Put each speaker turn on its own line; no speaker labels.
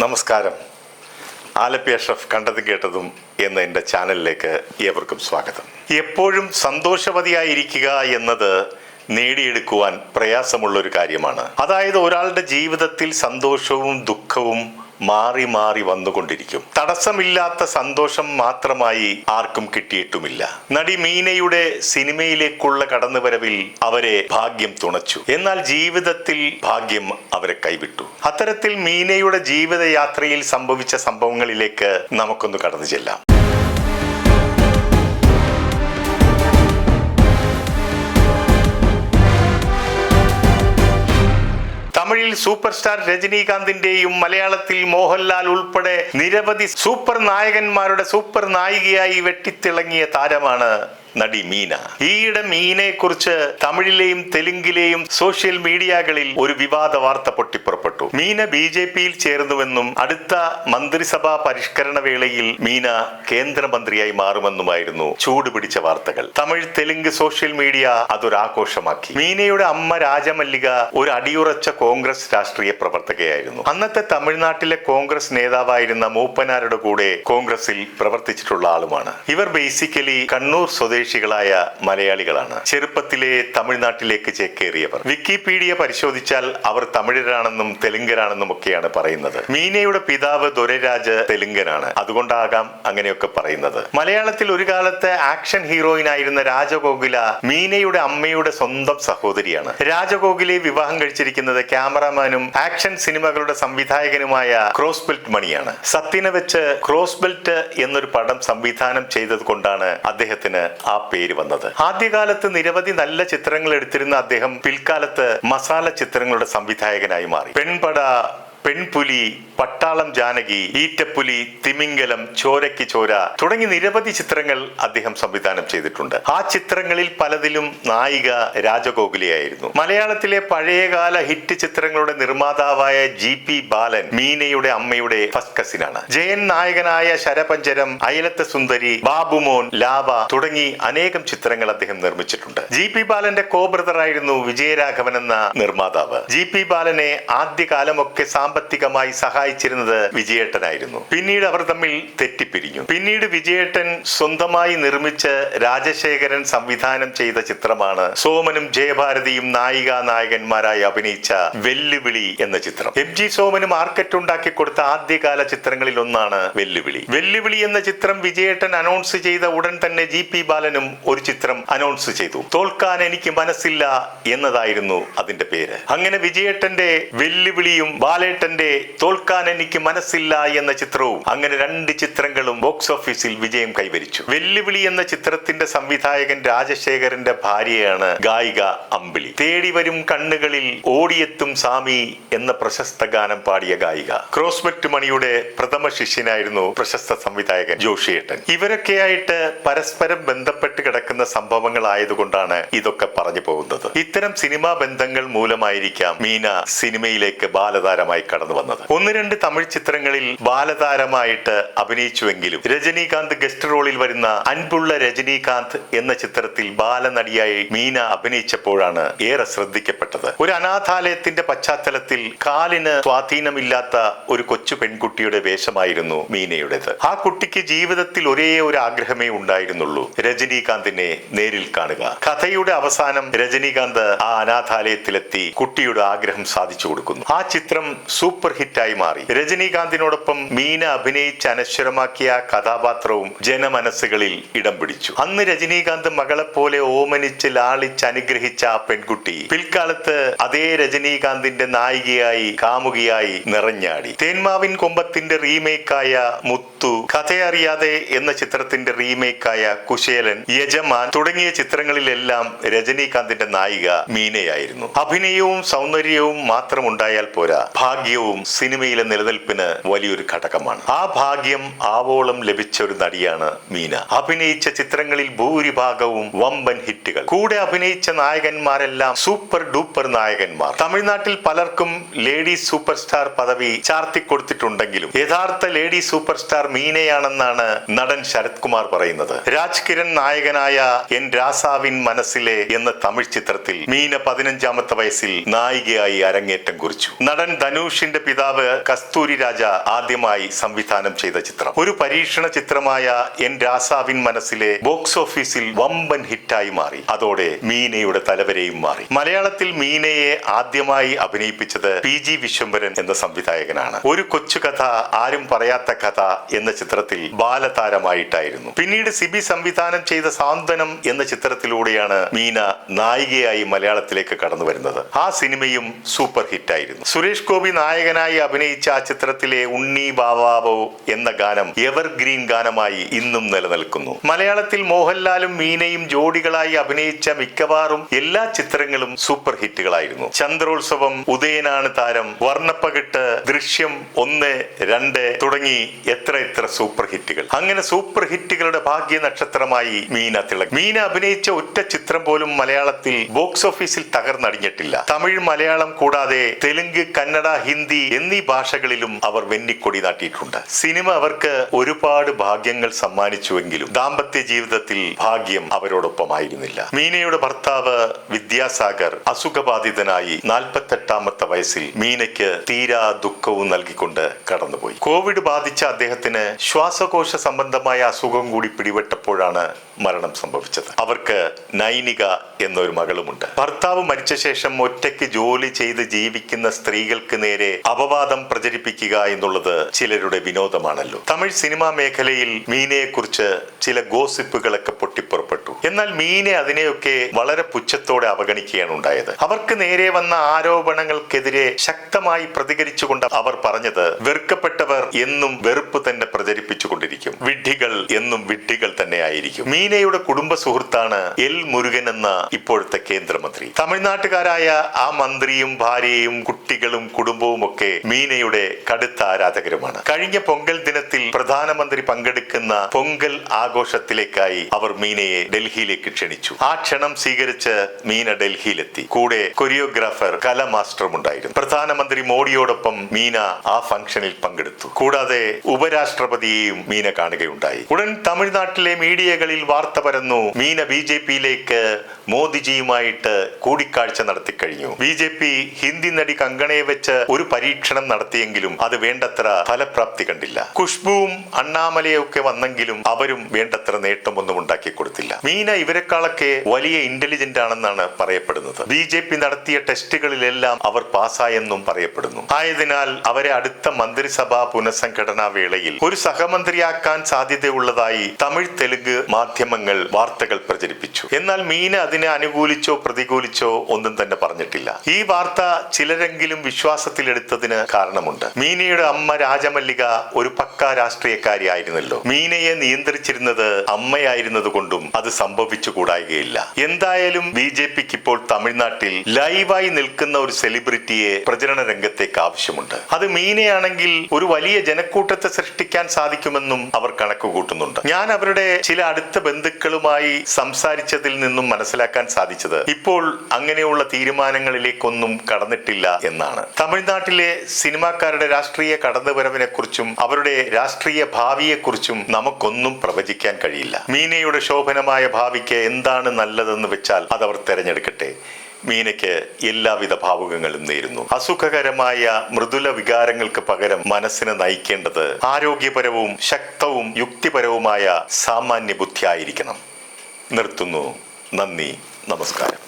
നമസ്കാരം. ആലപ്പി അഷഫ് കണ്ടതും കേട്ടതും എന്ന എന്റെ ചാനലിലേക്ക് ഏവർക്കും സ്വാഗതം. എപ്പോഴും സന്തോഷവതിയായിരിക്കുക എന്നത് നേടിയെടുക്കുവാൻ പ്രയാസമുള്ളൊരു കാര്യമാണ്. അതായത് ഒരാളുടെ ജീവിതത്തിൽ സന്തോഷവും ദുഃഖവും മാറി മാറി വന്നുകൊണ്ടിരിക്കും. തടസ്സമില്ലാത്ത സന്തോഷം മാത്രമായി ആർക്കും കിട്ടിയിട്ടുമില്ല. നടി മീനയുടെ സിനിമയിലേക്കുള്ള കടന്നുവരവിൽ അവരെ ഭാഗ്യം തുണച്ചു. എന്നാൽ ജീവിതത്തിൽ ഭാഗ്യം അവരെ കൈവിട്ടു. അത്തരത്തിൽ മീനയുടെ ജീവിതയാത്രയിൽ സംഭവിച്ച സംഭവങ്ങളിലേക്ക് നമുക്കൊന്ന് കടന്നു ചെല്ലാം. തമിഴിൽ സൂപ്പർ സ്റ്റാർ രജനീകാന്തിന്റെയും മലയാളത്തിൽ മോഹൻലാൽ ഉൾപ്പെടെ നിരവധി സൂപ്പർ നായകന്മാരുടെ സൂപ്പർ നായികയായി വെട്ടിത്തിളങ്ങിയ താരമാണ്. നടി മീന. ഈയിടെ മീനയെ കുറിച്ച് തമിഴിലെയും തെലുങ്കിലെയും സോഷ്യൽ മീഡിയകളിൽ ഒരു വിവാദ വാർത്ത പൊട്ടിപ്പുറപ്പെട്ടു. മീന ബി ജെ പിയിൽ ചേർന്നുവെന്നും അടുത്ത മന്ത്രിസഭാ പരിഷ്കരണ വേളയിൽ മീന കേന്ദ്രമന്ത്രിയായി മാറുമെന്നുമായിരുന്നു ചൂടുപിടിച്ച വാർത്തകൾ. തമിഴ് തെലുങ്ക് സോഷ്യൽ മീഡിയ അതൊരാഘോഷമാക്കി. മീനയുടെ അമ്മ രാജമല്ലിക ഒരു അടിയുറച്ച കോൺഗ്രസ് രാഷ്ട്രീയ പ്രവർത്തകയായിരുന്നു. അന്നത്തെ തമിഴ്നാട്ടിലെ കോൺഗ്രസ് നേതാവായിരുന്ന മൂപ്പനാരുടെ കൂടെ കോൺഗ്രസിൽ പ്രവർത്തിച്ചിട്ടുള്ള ആളുമാണ്. ഇവർ ബേസിക്കലി കണ്ണൂർ സ്വദേശികളായ മലയാളികളാണ്. ചെറുപ്പത്തിലെ തമിഴ്നാട്ടിലേക്ക് ചേക്കേറിയവർ. വിക്കിപീഡിയ പരിശോധിച്ചാൽ അവർ തമിഴരാണെന്നും തെലുങ്കരാണെന്നും ഒക്കെയാണ് പറയുന്നത്. മീനയുടെ പിതാവ് ദൊരരാജ് തെലുങ്കനാണ്. അതുകൊണ്ടാകാം അങ്ങനെയൊക്കെ പറയുന്നത്. മലയാളത്തിൽ ഒരു കാലത്ത് ആക്ഷൻ ഹീറോയിൻ ആയിരുന്ന രാജഗോകുല മീനയുടെ അമ്മയുടെ സ്വന്തം സഹോദരിയാണ്. രാജഗോകുലെ വിവാഹം കഴിച്ചിരിക്കുന്നത് ക്യാമറാമാനും ആക്ഷൻ സിനിമകളുടെ സംവിധായകനുമായ ക്രോസ് ബെൽറ്റ് മണിയാണ്. സത്യനെ വെച്ച് ക്രോസ് ബെൽറ്റ് എന്നൊരു പടം സംവിധാനം ചെയ്തത് കൊണ്ടാണ് അദ്ദേഹത്തിന് ആ പേര് വന്നത്. ആദ്യകാലത്ത് നിരവധി നല്ല ചിത്രങ്ങൾ എടുത്തിരുന്ന അദ്ദേഹം പിൽക്കാലത്ത് മസാല ചിത്രങ്ങളുടെ സംവിധായകനായി മാറി. പെൺപട പെൺപുലി പട്ടാളം ജാനകി ഈറ്റപ്പുലി തിമിംഗലം ചോരയ്ക്ക് ചോര തുടങ്ങി നിരവധി ചിത്രങ്ങൾ അദ്ദേഹം സംവിധാനം ചെയ്തിട്ടുണ്ട്. ആ ചിത്രങ്ങളിൽ പലതിലും നായിക രാജഗോകുലിയായിരുന്നു. മലയാളത്തിലെ പഴയകാല ഹിറ്റ് ചിത്രങ്ങളുടെ നിർമ്മാതാവായ ജി പി ബാലൻ മീനയുടെ അമ്മയുടെ ഫസ്റ്റ് കസിനാണ്. ജയൻ നായകനായ ശരപഞ്ചരം അയലത്തെ സുന്ദരി ബാബുമോൻ ലാവ തുടങ്ങി അനേകം ചിത്രങ്ങൾ അദ്ദേഹം നിർമ്മിച്ചിട്ടുണ്ട്. ജി പി ബാലന്റെ കോബ്രദർ ആയിരുന്നു വിജയരാഘവൻ എന്ന നിർമ്മാതാവ്. ജി പി ബാലനെ ആദ്യകാലമൊക്കെ സാമ്പത്തികമായി സഹായിച്ചിരുന്നത് വിജയേട്ടനായിരുന്നു. പിന്നീട് അവർ തമ്മിൽ തെറ്റിപ്പിരിഞ്ഞു. പിന്നീട് വിജയേട്ടൻ സ്വന്തമായി നിർമ്മിച്ച് രാജശേഖരൻ സംവിധാനം ചെയ്ത ചിത്രമാണ് സോമനും ജയഭാരതിയും നായിക നായകന്മാരായി അഭിനയിച്ച വെല്ലുവിളി എന്ന ചിത്രം. എം ജി സോമന് മാർക്കറ്റ് ഉണ്ടാക്കി കൊടുത്ത ആദ്യകാല ചിത്രങ്ങളിൽ ഒന്നാണ് വെല്ലുവിളി. വെല്ലുവിളി എന്ന ചിത്രം വിജയേട്ടൻ അനൗൺസ് ചെയ്ത ഉടൻ തന്നെ ജി പി ബാലനും ഒരു ചിത്രം അനൗൺസ് ചെയ്തു. തോൽക്കാൻ എനിക്ക് മനസ്സില്ല എന്നതായിരുന്നു അതിന്റെ പേര്. അങ്ങനെ വിജയേട്ടന്റെ വെല്ലുവിളിയും ബാലേട്ടന്റെ തോൽക്കാൻ എനിക്ക് മനസ്സില്ല എന്ന ചിത്രവും അങ്ങനെ രണ്ട് ചിത്രങ്ങളും ബോക്സ് ഓഫീസിൽ വിജയം കൈവരിച്ചു. വെല്ലുവിളി എന്ന ചിത്രത്തിന്റെ സംവിധായകൻ രാജശേഖരന്റെ ഭാര്യയാണ് ഗായിക അമ്പിളി. തേടി വരും കണ്ണുകളിൽ ഓടിയെത്തും സ്വാമി എന്ന പ്രശസ്ത ഗാനം പാടിയ ഗായിക. ക്രോസ്ബെറ്റ് മണിയുടെ പ്രഥമ ശിഷ്യനായിരുന്നു പ്രശസ്ത സംവിധായകൻ ജോഷിയേട്ടൻ. ഇവരൊക്കെയായിട്ട് പരസ്പരം ബന്ധപ്പെട്ട് കിടക്കുന്ന സംഭവങ്ങളായതുകൊണ്ടാണ് ഇതൊക്കെ പറഞ്ഞു പോകുന്നത്. ഇത്തരം സിനിമാ ബന്ധങ്ങൾ മൂലമായിരിക്കാം മീന സിനിമയിലേക്ക് ബാലതാരമായി കടന്നു വന്നത്. ഒന്ന് രണ്ട് തമിഴ് ചിത്രങ്ങളിൽ ബാലതാരമായിട്ട് അഭിനയിച്ചുവെങ്കിലും രജനീകാന്ത് ഗസ്റ്റ് റോളിൽ വരുന്ന അൻപുള്ള രജനീകാന്ത് എന്ന ചിത്രത്തിൽ ബാലനടിയായി മീന അഭിനയിച്ചപ്പോഴാണ് ഏറെ ശ്രദ്ധിക്കപ്പെട്ടത്. ഒരു അനാഥാലയത്തിന്റെ പശ്ചാത്തലത്തിൽ കാലിന് സ്വാധീനമില്ലാത്ത ഒരു കൊച്ചു പെൺകുട്ടിയുടെ വേഷമായിരുന്നു മീനയുടേത്. ആ കുട്ടിക്ക് ജീവിതത്തിൽ ഒരേ ഒരു ആഗ്രഹമേ ഉണ്ടായിരുന്നുള്ളൂ. രജനീകാന്തിനെ നേരിൽ കാണുക. കഥയുടെ അവസാനം രജനീകാന്ത് ആ അനാഥാലയത്തിലെത്തി കുട്ടിയുടെ ആഗ്രഹം സാധിച്ചു കൊടുക്കുന്നു. ആ ചിത്രം സൂപ്പർ ഹിറ്റായി മാറി. രജനീകാന്തിനോടൊപ്പം മീന അഭിനയിച്ച് അനശ്വരമാക്കിയ കഥാപാത്രവും ജനമനസ്സുകളിൽ ഇടം പിടിച്ചു. അന്ന് രജനീകാന്ത് മകളെപ്പോലെ പോലെ ഓമനിച്ച് ലാളിച്ച് അനുഗ്രഹിച്ച ആ പെൺകുട്ടി പിൽക്കാലത്ത് അതേ രജനീകാന്തിന്റെ നായികയായി കാമുകിയായി നിറഞ്ഞാടി. തേന്മാവിൻ കൊമ്പത്തിന്റെ റീമേക്കായ മുത്തു കഥയറിയാതെ എന്ന ചിത്രത്തിന്റെ റീമേക്കായ കുശേലൻ യജമാൻ തുടങ്ങിയ ചിത്രങ്ങളിലെല്ലാം രജനീകാന്തിന്റെ നായിക മീനയായിരുന്നു. അഭിനയവും സൗന്ദര്യവും മാത്രം പോരാ. പോരാ ഭാഗ്യവും സിനിമയിലെ നിലനിൽപ്പിന് വലിയൊരു ഘടകമാണ്. ആ ഭാഗ്യം ആവോളം ലഭിച്ച ഒരു നടിയാണ് മീന. അഭിനയിച്ച ചിത്രങ്ങളിൽ ഭൂരിഭാഗവും വമ്പൻ ഹിറ്റുകൾ. കൂടെ അഭിനയിച്ച നായകന്മാരെല്ലാം സൂപ്പർ ഡൂപ്പർ നായകന്മാർ. തമിഴ്നാട്ടിൽ പലർക്കും ലേഡി സൂപ്പർ സ്റ്റാർ പദവി ചാർത്തി കൊടുത്തിട്ടുണ്ടെങ്കിലും യഥാർത്ഥ ലേഡി സൂപ്പർ സ്റ്റാർ മീനയാണെന്നാണ് നടൻ ശരത് കുമാർ പറയുന്നത്. രാജ് കിരൺ നായകനായ എൻ രാസാവിൻ മനസ്സിലെ എന്ന തമിഴ് ചിത്രത്തിൽ മീന പതിനഞ്ചാമത്തെ വയസ്സിൽ നായികയായി അരങ്ങേറ്റം കുറിച്ചു. നടൻ ധനുഷ് ധനുഷിന്റെ പിതാവ് കസ്തൂരി രാജ ആദ്യമായി സംവിധാനം ചെയ്ത ചിത്രം. ഒരു പരീക്ഷണ ചിത്രമായ എൻ രാസാവിൻ മനസ്സിലെ ബോക്സ് ഓഫീസിൽ വമ്പൻ ഹിറ്റായി മാറി. അതോടെ മീനയുടെ തലവരെയും മാറി. മലയാളത്തിൽ മീനയെ ആദ്യമായി അഭിനയിപ്പിച്ചത് പി ജി വിശ്വംഭരൻ എന്ന സംവിധായകനാണ്. ഒരു കൊച്ചു കഥ ആരും പറയാത്ത കഥ എന്ന ചിത്രത്തിൽ ബാലതാരമായിട്ടായിരുന്നു. പിന്നീട് സിബി സംവിധാനം ചെയ്ത സാന്ത്വനം എന്ന ചിത്രത്തിലൂടെയാണ് മീന നായികയായി മലയാളത്തിലേക്ക് കടന്നു വരുന്നത് ആ സിനിമയും സൂപ്പർ ഹിറ്റായിരുന്നു. സുരേഷ് ഗോപി നായകനായി അഭിനയിച്ച ആ ചിത്രത്തിലെ ഉണ്ണി ബാവാബോ എന്ന ഗാനം എവർ ഗ്രീൻ ഗാനമായി ഇന്നും നിലനിൽക്കുന്നു. മലയാളത്തിൽ മോഹൻലാലും മീനയും ജോഡികളായി അഭിനയിച്ച മിക്കവാറും എല്ലാ ചിത്രങ്ങളും സൂപ്പർ ഹിറ്റുകളായിരുന്നു. ചന്ദ്രോത്സവം ഉദയനാണ് താരം വർണപ്പകിട്ട് ദൃശ്യം ഒന്ന് രണ്ട് തുടങ്ങി എത്ര എത്ര സൂപ്പർ ഹിറ്റുകൾ. അങ്ങനെ സൂപ്പർ ഹിറ്റുകളുടെ ഭാഗ്യ നക്ഷത്രമായി മീന തിളങ്ങി. മീന അഭിനയിച്ച ഒറ്റ ചിത്രം പോലും മലയാളത്തിൽ ബോക്സ് ഓഫീസിൽ തകർന്നടിഞ്ഞിട്ടില്ല. തമിഴ് മലയാളം കൂടാതെ തെലുങ്ക് കന്നഡ ഹിന്ദി എന്നീ ഭാഷകളിലും അവർ വെന്നിക്കൊടി നാട്ടിയിട്ടുണ്ട്. സിനിമ അവർക്ക് ഒരുപാട് ഭാഗ്യങ്ങൾ സമ്മാനിച്ചുവെങ്കിലും ദാമ്പത്യ ജീവിതത്തിൽ ഭാഗ്യം അവരോടൊപ്പമായിരുന്നില്ല. മീനയുടെ ഭർത്താവ് വിദ്യാസാഗർ അസുഖബാധിതനായി നാൽപ്പത്തെട്ടാമത്തെ വയസ്സിൽ മീനയ്ക്ക് തീരാ ദുഃഖവും നൽകിക്കൊണ്ട് കടന്നുപോയി. കോവിഡ് ബാധിച്ച അദ്ദേഹത്തിന് ശ്വാസകോശ സംബന്ധമായ അസുഖം കൂടി പിടിപെട്ടപ്പോഴാണ് മരണം സംഭവിച്ചത്. അവർക്ക് നൈനിക എന്നൊരു മകളുമുണ്ട്. ഭർത്താവ് മരിച്ച ശേഷം ഒറ്റയ്ക്ക് ജോലി ചെയ്ത് ജീവിക്കുന്ന സ്ത്രീകൾക്ക് നേരെ അപവാദം പ്രചരിപ്പിക്കുക എന്നുള്ളത് ചിലരുടെ വിനോദമാണല്ലോ. തമിഴ് സിനിമാ മേഖലയിൽ മീനയെക്കുറിച്ച് ചില ഗോസിപ്പുകളൊക്കെ പൊട്ടിപ്പുറപ്പെട്ടു. എന്നാൽ മീനെ അതിനെയൊക്കെ വളരെ പുച്ഛത്തോടെ അവഗണിക്കുകയാണ് ഉണ്ടായത്. അവർക്ക് നേരെ വന്ന ആരോപണങ്ങൾക്കെതിരെ ശക്തമായി പ്രതികരിച്ചുകൊണ്ട് അവർ പറഞ്ഞത് വെറുക്കപ്പെട്ടവർ എന്നും വെറുപ്പ് തന്നെ പ്രചരിപ്പിച്ചുകൊണ്ടിരിക്കും. വിഡ്ഢികൾ എന്നും വിഡ്ഢികൾ തന്നെ ആയിരിക്കും. മീനയുടെ കുടുംബ സുഹൃത്താണ് എൽ മുരുകൻ എന്ന ഇപ്പോഴത്തെ കേന്ദ്രമന്ത്രി. തമിഴ്നാട്ടുകാരായ ആ മന്ത്രിയും ഭാര്യയും കുട്ടികളും കുടുംബവും ഒക്കെ മീനയുടെ കടുത്ത ആരാധകരുമാണ്. കഴിഞ്ഞ പൊങ്കൽ ദിനത്തിൽ പ്രധാനമന്ത്രി പങ്കെടുക്കുന്ന പൊങ്കൽ ആഘോഷത്തിലേക്കായി അവർ മീനയെ ഡൽഹിയിലേക്ക് ക്ഷണിച്ചു. ആ ക്ഷണം സ്വീകരിച്ച് മീന ഡൽഹിയിലെത്തി. കൂടെ കൊറിയോഗ്രാഫർ കല മാസ്റ്ററും ഉണ്ടായിരുന്നു. പ്രധാനമന്ത്രി മോഡിയോടൊപ്പം മീന ആ ഫംഗ്ഷനിൽ പങ്കെടുത്തു. കൂടാതെ ഉപരാഷ്ട്രപതിയെയും മീന കാണുകയുണ്ടായി. ഉടൻ തമിഴ്നാട്ടിലെ മീഡിയകളിൽ വാർത്ത പരന്നു. മീന ബി ജെ പിയിലേക്ക് മോദിജിയുമായിട്ട് കൂടിക്കാഴ്ച നടത്തിക്കഴിഞ്ഞു. ബി ജെ പി ഹിന്ദി നടി കങ്കണയെ വെച്ച് ഒരു പരീക്ഷണം നടത്തിയെങ്കിലും അത് വേണ്ടത്ര ഫലപ്രാപ്തി കണ്ടില്ല. ഖുഷ്ബുവും അണ്ണാമലയൊക്കെ വന്നെങ്കിലും അവരും വേണ്ടത്ര നേട്ടമൊന്നും ഉണ്ടാക്കി കൊടുത്തില്ല. മീന ഇവരെക്കാളൊക്കെ വലിയ ഇന്റലിജന്റ് ആണെന്നാണ് പറയപ്പെടുന്നത്. ബി ജെ പി നടത്തിയ ടെസ്റ്റുകളിലെല്ലാം അവർ പാസ്സായെന്നും പറയപ്പെടുന്നു. ആയതിനാൽ അവരെ അടുത്ത മന്ത്രിസഭാ പുനഃസംഘടനാ വേളയിൽ ഒരു സഹമന്ത്രിയാക്കാൻ സാധ്യതയുള്ളതായി തമിഴ് തെലുങ്ക് മാധ്യമങ്ങൾ വാർത്തകൾ പ്രചരിപ്പിച്ചു. എന്നാൽ മീന അതിനെ അനുകൂലിച്ചോ പ്രതികൂലിച്ചോ ഒന്നും തന്നെ പറഞ്ഞിട്ടില്ല. ഈ വാർത്ത ചിലരെങ്കിലും വിശ്വാസത്തിലെടുത്തതിന് കാരണമുണ്ട്. മീനയുടെ അമ്മ രാജമല്ലിക ഒരു പക്ക രാഷ്ട്രീയക്കാരിയായിരുന്നല്ലോ മീനയെ നിയന്ത്രിച്ചിരുന്നത് അമ്മയായിരുന്നതുകൊണ്ടും അത് സംഭവിച്ചു കൂടായികയില്ല. എന്തായാലും ബി ജെ പിക്ക് ഇപ്പോൾ തമിഴ്നാട്ടിൽ ലൈവായി നിൽക്കുന്ന ഒരു സെലിബ്രിറ്റിയെ പ്രചരണ രംഗത്തേക്ക് ആവശ്യമുണ്ട്. അത് മീനയാണെങ്കിൽ ഒരു വലിയ ജനക്കൂട്ടത്തെ സൃഷ്ടിക്കാൻ സാധിക്കുമെന്നും അവർ കണക്ക് കൂട്ടുന്നുണ്ട് ഞാൻ അവരുടെ ചില അടുത്ത ബന്ധുക്കളുമായി സംസാരിച്ചതിൽ നിന്നും മനസ്സിലാക്കാൻ സാധിച്ചത് ഇപ്പോൾ അങ്ങനെയുള്ള തീരുമാനങ്ങളിലേക്കൊന്നും കടന്നിട്ടില്ല എന്നാണ്. തമിഴ്നാട്ടിലെ സിനിമാക്കാരുടെ രാഷ്ട്രീയ കടന്നുവരവിനെ കുറിച്ചും അവരുടെ രാഷ്ട്രീയ ഭാവിയെക്കുറിച്ചും നമുക്കൊന്നും പ്രവചിക്കാൻ കഴിയില്ല. മീനയുടെ ശോഭനമായ ഭാവിക്ക് എന്താണ് നല്ലതെന്ന് വെച്ചാൽ അതവർ തെരഞ്ഞെടുക്കട്ടെ. മീനയ്ക്ക് എല്ലാവിധ ഭാവുകങ്ങളും നേരുന്നു. അസുഖകരമായ മൃദുല വികാരങ്ങൾക്ക് പകരം മനസ്സിനെ നയിക്കേണ്ടത് ആരോഗ്യപരവും ശക്തവും യുക്തിപരവുമായ സാമാന്യ ബുദ്ധിയായിരിക്കണം നിർത്തുന്നു. നന്ദി. നമസ്കാരം.